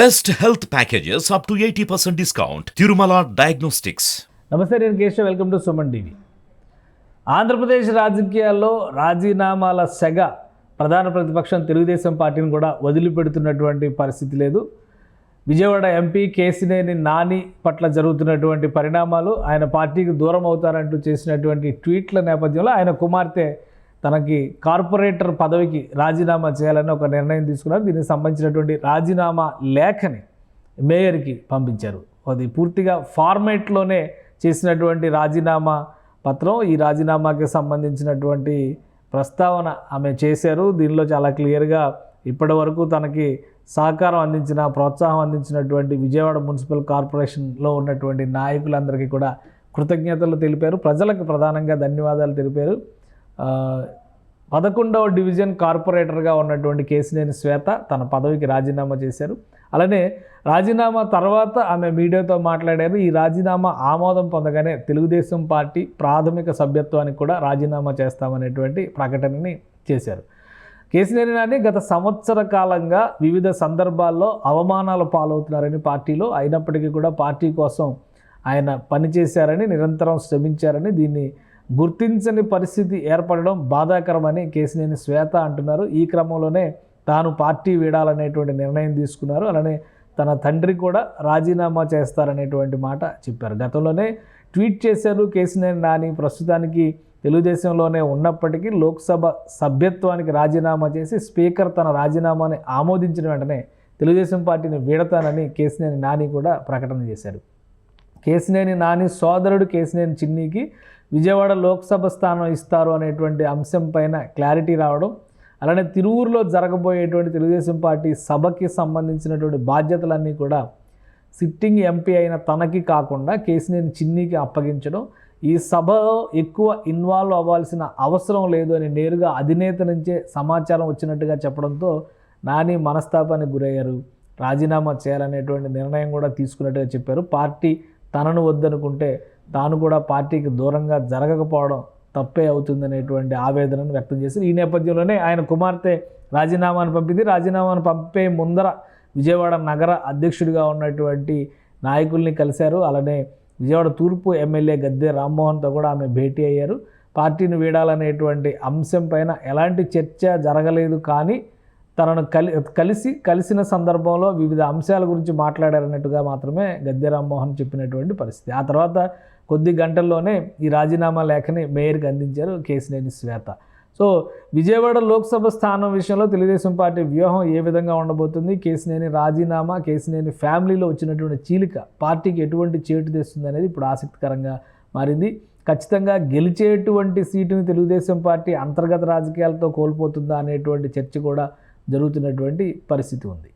Best health packages up to eighty percent discount Tirumala diagnostics నమస్తే నేను Keshav. Welcome to Suman TV Andhra Pradesh రాజకీయాల్లో రాజీనామాల సెగ ప్రధాన ప్రతిపక్షం తెలుగుదేశం పార్టీని కూడా వదిలిపెడుతున్నటువంటి పరిస్థితి లేదు. విజయవాడ ఎంపీ కేసినేని నాని పట్ల జరుగుతున్నటువంటి పరిణామాలు ఆయన పార్టీకి దూరం అవుతారంటూ చేసినటువంటి ట్వీట్ల నేపథ్యంలో ఆయన కుమార్తె తనకి కార్పొరేటర్ పదవికి రాజీనామా చేయాలని ఒక నిర్ణయం తీసుకున్నారు. దీనికి సంబంధించినటువంటి రాజీనామా లేఖని మేయర్కి పంపించారు. అది పూర్తిగా ఫార్మేట్లోనే చేసినటువంటి రాజీనామా పత్రం. ఈ రాజీనామాకి సంబంధించినటువంటి ప్రస్తావన ఆమె చేశారు. దీనిలో చాలా క్లియర్గా ఇప్పటి వరకు తనకి సహకారం అందించిన ప్రోత్సాహం అందించినటువంటి విజయవాడ మున్సిపల్ కార్పొరేషన్లో ఉన్నటువంటి నాయకులందరికీ కూడా కృతజ్ఞతలు తెలిపారు. ప్రజలకు ప్రధానంగా ధన్యవాదాలు తెలిపారు. పదకొండవ డివిజన్ కార్పొరేటర్గా ఉన్నటువంటి కేసినేని శ్వేత తన పదవికి రాజీనామా చేశారు. అలానే రాజీనామా తర్వాత ఆమె మీడియాతో మాట్లాడారు. ఈ రాజీనామా ఆమోదం పొందగానే తెలుగుదేశం పార్టీ ప్రాథమిక సభ్యత్వానికి కూడా రాజీనామా చేస్తామనేటువంటి ప్రకటనని చేశారు. కేసినేని నాని గత సంవత్సర కాలంగా వివిధ సందర్భాల్లో అవమానాలు పాలవుతున్నారని పార్టీలో అయినప్పటికీ కూడా పార్టీ కోసం ఆయన పనిచేశారని నిరంతరం శ్రమించారని దీన్ని గుర్తించని పరిస్థితి ఏర్పడడం బాధాకరమని కేసినేని శ్వేత అంటున్నారు. ఈ క్రమంలోనే తాను పార్టీ వీడాలనేటువంటి నిర్ణయం తీసుకున్నారు. అలానే తన తండ్రి కూడా రాజీనామా చేస్తారనేటువంటి మాట చెప్పారు. గతంలోనే ట్వీట్ చేశారు కేసినేని నాని. ప్రస్తుతానికి తెలుగుదేశంలోనే ఉన్నప్పటికీ లోక్సభ సభ్యత్వానికి రాజీనామా చేసి స్పీకర్ తన రాజీనామాని ఆమోదించిన వెంటనే తెలుగుదేశం పార్టీని వీడతానని కేసినేని నాని కూడా ప్రకటన చేశారు. కేసినేని నాని సోదరుడు కేసినేని చిన్నికి విజయవాడ లోక్సభ స్థానం ఇస్తారు అనేటువంటి అంశం పైన క్లారిటీ రావడం అలానే తిరువురులో జరగబోయేటువంటి తెలుగుదేశం పార్టీ సభకి సంబంధించినటువంటి బాధ్యతలన్నీ కూడా సిట్టింగ్ ఎంపీ అయిన తనకి కాకుండా కేసినేని చిన్నికి అప్పగించడం. ఈ సభలో ఎక్కువ ఇన్వాల్వ్ అవ్వాల్సిన అవసరం లేదు అని నేరుగా అధినేత నుంచే సమాచారం వచ్చినట్టుగా చెప్పడంతో నాని మనస్తాపానికి గురయ్యారు. రాజీనామా చేయాలనేటువంటి నిర్ణయం కూడా తీసుకున్నట్టుగా చెప్పారు. పార్టీ తనను వద్దనుకుంటే తాను కూడా పార్టీకి దూరంగా జరగకపోవడం తప్పే అవుతుందనేటువంటి ఆవేదనను వ్యక్తం చేశారు ఈ నేపథ్యంలోనే ఆయన కుమార్తె రాజీనామాను పంపింది. రాజీనామాను పంపే ముందర విజయవాడ నగర అధ్యక్షుడిగా ఉన్నటువంటి నాయకుల్ని కలిశారు. అలానే విజయవాడ తూర్పు ఎమ్మెల్యే గద్దె రామ్మోహన్తో కూడా ఆమె భేటీ అయ్యారు. పార్టీని వీడాలనేటువంటి అంశం పైన ఎలాంటి చర్చ జరగలేదు కానీ తనను కలి కలిసి కలిసిన సందర్భంలో వివిధ అంశాల గురించి మాట్లాడారన్నట్టుగా మాత్రమే గద్దె రామ్మోహన్ చెప్పినటువంటి పరిస్థితి. ఆ తర్వాత కొద్ది గంటల్లోనే ఈ రాజీనామా లేఖని మేయర్కి అందించారు కేసినేని శ్వేత. సో విజయవాడ లోక్సభ స్థానం విషయంలో తెలుగుదేశం పార్టీ వ్యూహం ఏ విధంగా ఉండబోతుంది? కేసినేని రాజీనామా కేసినేని ఫ్యామిలీలో వచ్చినటువంటి చీలిక పార్టీకి ఎటువంటి చేటు తెస్తుంది అనేది ఇప్పుడు ఆసక్తికరంగా మారింది. ఖచ్చితంగా గెలిచేటువంటి సీటుని తెలుగుదేశం పార్టీ అంతర్గత రాజకీయాలతో కోల్పోతుందా అనేటువంటి చర్చ కూడా జరుగుతున్నటువంటి పరిస్థితి ఉంది.